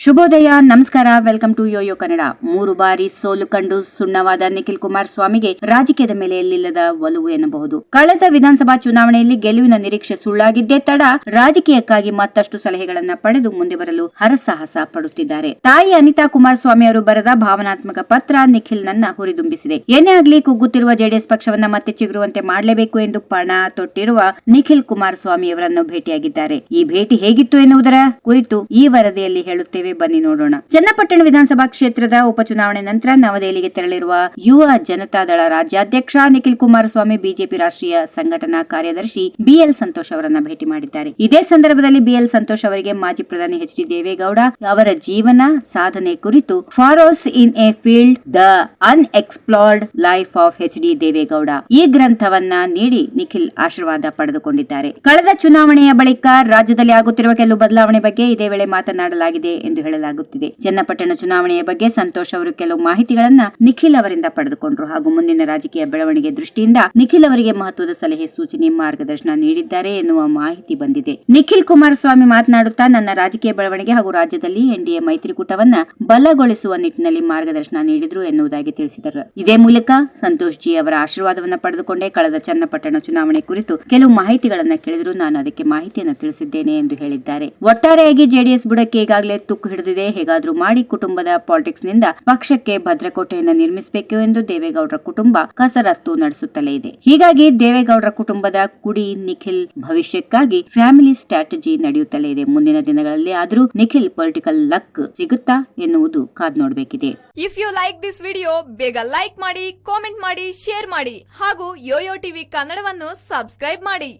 ಶುಭೋದಯ, ನಮಸ್ಕಾರ, welcome to Yoyo Kannada. ಮೂರು ಬಾರಿ ಸೋಲು ಕಂಡು ಸುಣ್ಣವಾದ ನಿಖಿಲ್ ಕುಮಾರಸ್ವಾಮಿಗೆ ರಾಜಕೀಯದ ಮೇಲೆ ಎಲ್ಲಿಲ್ಲದ ಒಲವು ಎನ್ನಬಹುದು. ಕಳೆದ ವಿಧಾನಸಭಾ ಚುನಾವಣೆಯಲ್ಲಿ ಗೆಲುವಿನ ನಿರೀಕ್ಷೆ ಸುಳ್ಳಾಗಿದ್ದೇ ತಡ, ರಾಜಕೀಯಕ್ಕಾಗಿ ಮತ್ತಷ್ಟು ಸಲಹೆಗಳನ್ನ ಪಡೆದು ಮುಂದೆ ಬರಲು ಹರಸಾಹಸ ಪಡುತ್ತಿದ್ದಾರೆ. ತಾಯಿ ಅನಿತಾ ಕುಮಾರಸ್ವಾಮಿ ಅವರು ಬರೆದ ಭಾವನಾತ್ಮಕ ಪತ್ರ ನಿಖಿಲ್ ನನ್ನ ಹುರಿದುಂಬಿಸಿದೆ. ಏನೇ ಆಗ್ಲಿ ಕುಗ್ಗುತ್ತಿರುವ ಜೆಡಿಎಸ್ ಪಕ್ಷವನ್ನ ಮತ್ತೆ ಚಿಗುರುವಂತೆ ಮಾಡಲೇಬೇಕು ಎಂದು ಪಣ ತೊಟ್ಟಿರುವ ನಿಖಿಲ್ ಕುಮಾರಸ್ವಾಮಿ ಅವರನ್ನು ಭೇಟಿಯಾಗಿದ್ದಾರೆ. ಈ ಭೇಟಿ ಹೇಗಿತ್ತು ಎನ್ನುವುದರ ಕುರಿತು ಈ ವರದಿಯಲ್ಲಿ ಹೇಳುತ್ತೇವೆ. ಬನ್ನಿ ನೋಡೋಣ. ಚನ್ನಪಟ್ಟಣ ವಿಧಾನಸಭಾ ಕ್ಷೇತ್ರದ ಉಪಚುನಾವಣೆ ನಂತರ ನವದೆಹಲಿಗೆ ತೆರಳಿರುವ ಯುವ ಜನತಾದಳ ರಾಜ್ಯಾಧ್ಯಕ್ಷ ನಿಖಿಲ್ ಕುಮಾರಸ್ವಾಮಿ ಬಿಜೆಪಿ ರಾಷ್ಟ್ರೀಯ ಸಂಘಟನಾ ಕಾರ್ಯದರ್ಶಿ ಬಿಎಲ್ ಸಂತೋಷ್ ಅವರನ್ನ ಭೇಟಿ ಮಾಡಿದ್ದಾರೆ. ಇದೇ ಸಂದರ್ಭದಲ್ಲಿ ಬಿಎಲ್ ಸಂತೋಷ್ ಅವರಿಗೆ ಮಾಜಿ ಪ್ರಧಾನಿ ಎಚ್ ಡಿ ದೇವೇಗೌಡ ಅವರ ಜೀವನ ಸಾಧನೆ ಕುರಿತು furrows in a field the unexplored life of H D Deve Gowda ಈ ಗ್ರಂಥವನ್ನ ನೀಡಿ ನಿಖಿಲ್ ಆಶೀರ್ವಾದ ಪಡೆದುಕೊಂಡಿದ್ದಾರೆ. ಕಳೆದ ಚುನಾವಣೆಯ ಬಳಿಕ ರಾಜ್ಯದಲ್ಲಿ ಆಗುತ್ತಿರುವ ಕೆಲವು ಬದಲಾವಣೆ ಬಗ್ಗೆ ಇದೇ ವೇಳೆ ಮಾತನಾಡಲಾಗಿದೆ ಎಂದು ಹೇಳಲಾಗುತ್ತಿದೆ. ಚನ್ನಪಟ್ಟಣ ಚುನಾವಣೆಯ ಬಗ್ಗೆ ಸಂತೋಷ್ ಅವರು ಕೆಲವು ಮಾಹಿತಿಗಳನ್ನ ನಿಖಿಲ್ ಅವರಿಂದ ಪಡೆದುಕೊಂಡರು. ಹಾಗೂ ಮುಂದಿನ ರಾಜಕೀಯ ಬೆಳವಣಿಗೆ ದೃಷ್ಟಿಯಿಂದ ನಿಖಿಲ್ ಅವರಿಗೆ ಮಹತ್ವದ ಸಲಹೆ, ಸೂಚನೆ, ಮಾರ್ಗದರ್ಶನ ನೀಡಿದ್ದಾರೆ ಎನ್ನುವ ಮಾಹಿತಿ ಬಂದಿದೆ. ನಿಖಿಲ್ ಕುಮಾರಸ್ವಾಮಿ ಮಾತನಾಡುತ್ತಾ, ನನ್ನ ರಾಜಕೀಯ ಬೆಳವಣಿಗೆ ಹಾಗೂ ರಾಜ್ಯದಲ್ಲಿ ಎನ್ಡಿಎ ಮೈತ್ರಿಕೂಟವನ್ನ ಬಲಗೊಳಿಸುವ ನಿಟ್ಟಿನಲ್ಲಿ ಮಾರ್ಗದರ್ಶನ ನೀಡಿದ್ರು ಎನ್ನುವುದಾಗಿ ತಿಳಿಸಿದರು. ಇದೇ ಮೂಲಕ ಸಂತೋಷ್ ಜಿ ಅವರ ಆಶೀರ್ವಾದವನ್ನ ಪಡೆದುಕೊಂಡೇ ಕಳೆದ ಚನ್ನಪಟ್ಟಣ ಚುನಾವಣೆ ಕುರಿತು ಕೆಲವು ಮಾಹಿತಿಗಳನ್ನ ಕೇಳಿದ್ರು. ನಾನು ಅದಕ್ಕೆ ಮಾಹಿತಿಯನ್ನು ತಿಳಿಸಿದ್ದೇನೆ ಎಂದು ಹೇಳಿದ್ದಾರೆ. ಒಟ್ಟಾರೆಯಾಗಿ ಜೆಡಿಎಸ್ ಬುಡಕ್ಕೆ ಈಗಾಗಲೇ ತುಕ್ಕು ಹಿಡಿದಿದೆ. ಹೇಗಾದ್ರೂ ಮಾಡಿ ಕುಟುಂಬದ ಪಾಲಿಟಿಕ್ಸ್ನಿಂದ ಪಕ್ಷಕ್ಕೆ ಭದ್ರಕೋಟೆಯನ್ನು ನಿರ್ಮಿಸಬೇಕು ಎಂದು ದೇವೇಗೌಡರ ಕುಟುಂಬ ಕಸರತ್ತು ನಡೆಸುತ್ತಲೇ ಇದೆ. ಹೀಗಾಗಿ ದೇವೇಗೌಡರ ಕುಟುಂಬದ ಕುಡಿ ನಿಖಿಲ್ ಭವಿಷ್ಯಕ್ಕಾಗಿ ಫ್ಯಾಮಿಲಿ ಸ್ಟ್ರಾಟಜಿ ನಡೆಯುತ್ತಲೇ ಇದೆ. ಮುಂದಿನ ದಿನಗಳಲ್ಲಿ ಆದರೂ ನಿಖಿಲ್ ಪೊಲಿಟಿಕಲ್ ಲಕ್ ಸಿಗುತ್ತಾ ಎನ್ನುವುದು ಕಾದ್ ನೋಡಬೇಕಿದೆ. If you like this video ಬೇಗ ಲೈಕ್ ಮಾಡಿ ಕಾಮೆಂಟ್ ಮಾಡಿ ಶೇರ್ ಮಾಡಿ ಹಾಗೂ ಯೋಯೋ ಟಿವಿ ಕನ್ನಡವನ್ನು ಸಬ್ಸ್ಕ್ರೈಬ್ ಮಾಡಿ.